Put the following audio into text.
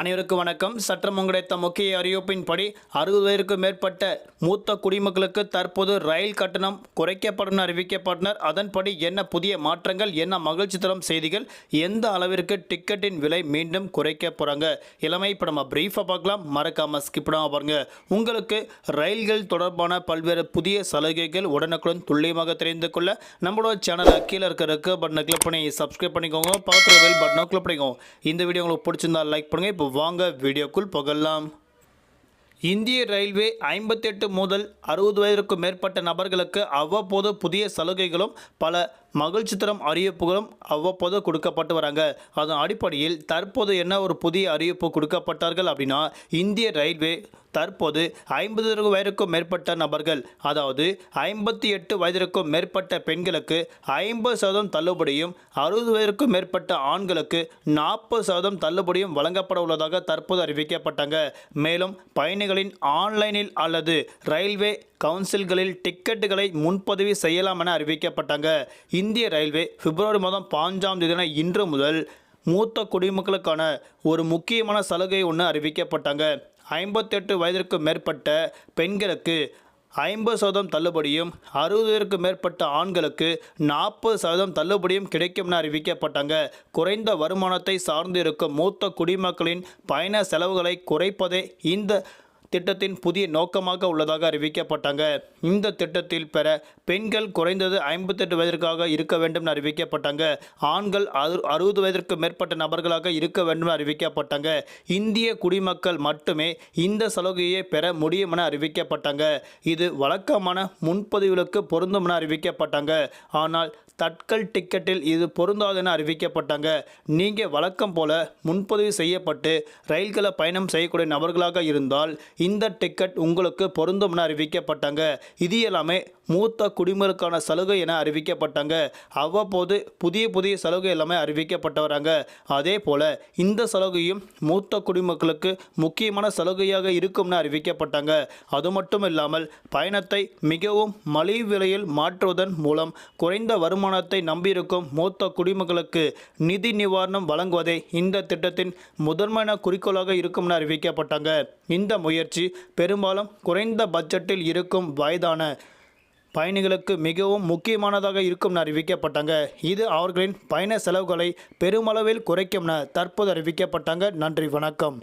அனைவருக்கும் வணக்கம். சற்றம் கிடைத்த முக்கிய அறிவிப்பின்படி அறுபது வயதுக்கும் மேற்பட்ட மூத்த குடிமக்களுக்கு தற்போது ரயில் கட்டணம் குறைக்கப்படும் அறிவிக்கப்பட்டனர். அதன்படி என்ன புதிய மாற்றங்கள் என்ன மகிழ்ச்சி தரும் செய்திகள் எந்த அளவிற்கு டிக்கெட்டின் விலை மீண்டும் குறைக்க போகிறாங்க இளமை இப்போ நம்ம பிரீஃபாக பார்க்கலாம். மறக்காமல் ஸ்கிப் பண்ணாமல் பாருங்க. உங்களுக்கு ரயில்கள் தொடர்பான பல்வேறு புதிய சலுகைகள் உடனுக்குடன் துல்லியமாக தெரிந்து கொள்ள நம்மளோட சேனலை கீழே இருக்கிற இருக்க பட்டனை கிளிக் பண்ணி சப்ஸ்கிரைப் பண்ணிக்கோங்க. பக்கத்தில் பெல் பட்டனை கிளிக் பண்ணிக்கோங்க. இந்த வீடியோ உங்களுக்கு பிடிச்சிருந்தா லைக் பண்ணுங்கள் இப்போ வாங்க வீடியோக்குள் புகழலாம் இந்திய ரயில்வே ஐம்பத்தெட்டு முதல் அறுபது வயதிற்கும் மேற்பட்ட நபர்களுக்கு அவ்வப்போது புதிய சலுகைகளும் பல மகள் சித்திரம் அறிவிப்புகளும் அவ்வப்போது கொடுக்கப்பட்டு வராங்க. அதன் அடிப்படையில் தற்போது என்ன ஒரு புதிய அறிவிப்பு கொடுக்கப்பட்டார்கள் அப்படின்னா இந்திய ரயில்வே தற்போது ஐம்பது வயதுக்கும் மேற்பட்ட நபர்கள் அதாவது ஐம்பத்தி எட்டு வயதிற்கும் மேற்பட்ட பெண்களுக்கு ஐம்பது சதவீதம் தள்ளுபடியும் அறுபது வயதிற்கும் மேற்பட்ட ஆண்களுக்கு நாற்பது சதவீதம் தள்ளுபடியும் வழங்கப்பட உள்ளதாக தற்போது அறிவிக்கப்பட்டாங்க. மேலும் பயணிகளின் ஆன்லைனில் அல்லது ரயில்வே கவுன்சில்களில் டிக்கெட்டுகளை முன்பதிவு செய்யலாம் என அறிவிக்கப்பட்டாங்க. இந்திய ரயில்வே பிப்ரவரி மாதம் பாஞ்சாம் தேதியான இன்று முதல் மூத்த குடிமக்களுக்கான ஒரு முக்கியமான சலுகை ஒன்று அறிவிக்கப்பட்டாங்க. ஐம்பத்தெட்டு வயதிற்கு மேற்பட்ட பெண்களுக்கு ஐம்பது சதவீதம் தள்ளுபடியும் அறுபதற்கு மேற்பட்ட ஆண்களுக்கு நாற்பது சதவீதம் தள்ளுபடியும் கிடைக்கும் என அறிவிக்கப்பட்டாங்க. குறைந்த வருமானத்தை சார்ந்து இருக்கும் மூத்த குடிமக்களின் பயண செலவுகளை குறைப்பதே இந்த திட்டத்தின் புதிய நோக்கமாக உள்ளதாக அறிவிக்கப்பட்டாங்க. இந்த திட்டத்தில் பெற பெண்கள் குறைந்தது ஐம்பத்தெட்டு வயதிற்காக இருக்க வேண்டும் என அறிவிக்கப்பட்டாங்க. ஆண்கள் அறு அறுபது வயதிற்கு மேற்பட்ட நபர்களாக இருக்க வேண்டும் என அறிவிக்கப்பட்டாங்க. இந்திய குடிமக்கள் மட்டுமே இந்த சலுகையை பெற முடியும் என அறிவிக்கப்பட்டாங்க. இது வழக்கமான முன்பதிவுகளுக்கு பொருந்தும் என அறிவிக்கப்பட்டாங்க. ஆனால் தட்கல் டிக்கெட்டில் இது பொருந்தாது என அறிவிக்கப்பட்டாங்க. நீங்கள் வழக்கம் போல முன்பதிவு செய்யப்பட்டு ரயில்களை பயணம் செய்யக்கூடிய நபர்களாக இருந்தால் இந்த டிக்கெட் உங்களுக்கு பொருந்தும் அறிவிக்கப்பட்டாங்க. இது எல்லாமே மூத்த குடிமக்களுக்கான சலுகை என அறிவிக்கப்பட்டாங்க. அவ்வப்போது புதிய புதிய சலுகை எல்லாமே அறிவிக்கப்பட்டு வராங்க அதே போல் இந்த சலுகையும் மூத்த குடிமக்களுக்கு முக்கியமான சலுகையாக இருக்கும்னு அறிவிக்கப்பட்டாங்க. அது மட்டும் இல்லாமல் பயணத்தை மிகவும் மலிவு விலையில் மாற்றுவதன் மூலம் குறைந்த வருமானத்தை நம்பியிருக்கும் மூத்த குடிமக்களுக்கு நிதி நிவாரணம் வழங்குவதே இந்த திட்டத்தின் முதன்மையான குறிக்கோளாக இருக்கும்னு அறிவிக்கப்பட்டாங்க. இந்த முயற்சி பெரும்பாலும் குறைந்த பட்ஜெட்டில் இருக்கும் வயதான பயணிகளுக்கு மிகவும் முக்கியமானதாக இருக்கும் என அறிவிக்கப்பட்டாங்க. இது அவர்களின் பயண செலவுகளை பெருமளவில் குறைக்கும் என தற்போது அறிவிக்கப்பட்டாங்க. நன்றி வணக்கம்.